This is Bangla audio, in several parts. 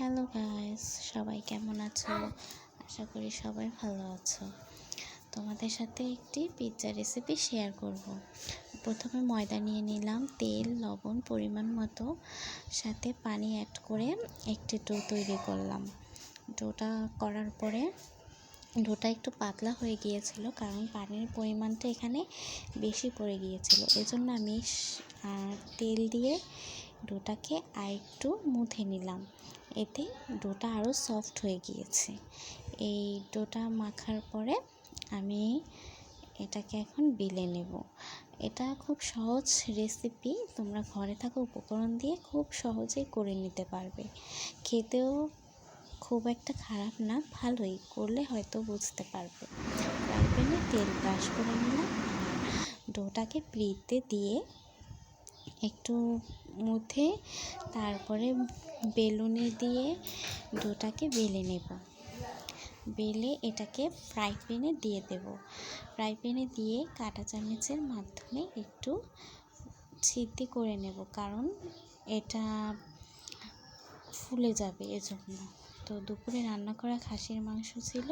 হ্যালো গাইস সবাই কেমন আছো? আশা করি সবাই ভালো আছো। তোমাদের সাথে একটি পিৎজা রেসিপি শেয়ার করব। প্রথমে ময়দা নিয়ে নিলাম, তেল, লবণ, পরিমাণ মতো। সাথে পানি অ্যাড করে একটি ডো তৈরি করলাম। ডোটা করার পরে ডোটা একটু পাতলা হয়ে গিয়েছিল, কারণ পানির পরিমাণটা এখানে বেশি পড়ে গিয়েছিল। এজন্য আমি তেল দিয়ে ডোটাকে আর একটু মুথে নিলাম। এতে ডোটা আরও সফট হয়ে গিয়েছে। এই ডোটা মাখার পরে আমি এটাকে এখন বেলে নেব। এটা খুব সহজ রেসিপি। তোমরা ঘরে থাকা উপকরণ দিয়ে খুব সহজেই করে নিতে পারবে। খেতেও খুব একটা খারাপ না, ভালোই। করলে হয়তো বুঝতে পারবে। ফ্রাই তেল, ব্রাশ করে নিলাম। ডোটাকে প্রিতে দিয়ে একটু মুথে তারপরে বেলুনে দিয়ে ডোটাকে বেলে নেব। বেলে এটাকে ফ্রাই প্যানে দিয়ে দেব। ফ্রাই প্যানে দিয়ে কাটা চামচের মাধ্যমে একটু সিদ্ধি করে নেব কারণ এটা ফুলে যাবে এজন্য। তো দুপুরে রান্না করা খাসির মাংস ছিল,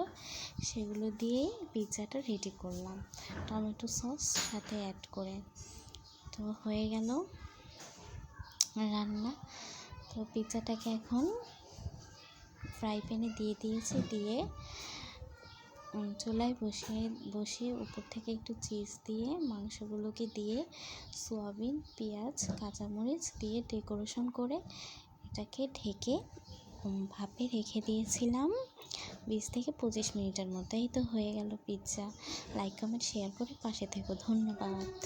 সেগুলো দিয়েই পিৎজাটা রেডি করলাম। টমেটো সস সাথে অ্যাড করে। তো হয়ে গেল রান্না। তো পিৎজাটাকে এখন ফ্রাই প্যানে দিয়ে দিয়েছি, দিয়ে চুলায় বসিয়ে বসিয়ে উপর থেকে একটু চিজ দিয়ে, মাংসগুলোকে দিয়ে সোয়াবিন পেঁয়াজ, কাঁচামরিচ দিয়ে ডেকোরেশন করে এটাকে ঢেকে ভাপে রেখে দিয়েছিলাম। বিশ থেকে পঁচিশ মিনিটের মধ্যেই তো হয়ে গেল পিৎজা। লাইক কমেন্ট শেয়ার করে পাশে থেকো। ধন্যবাদ।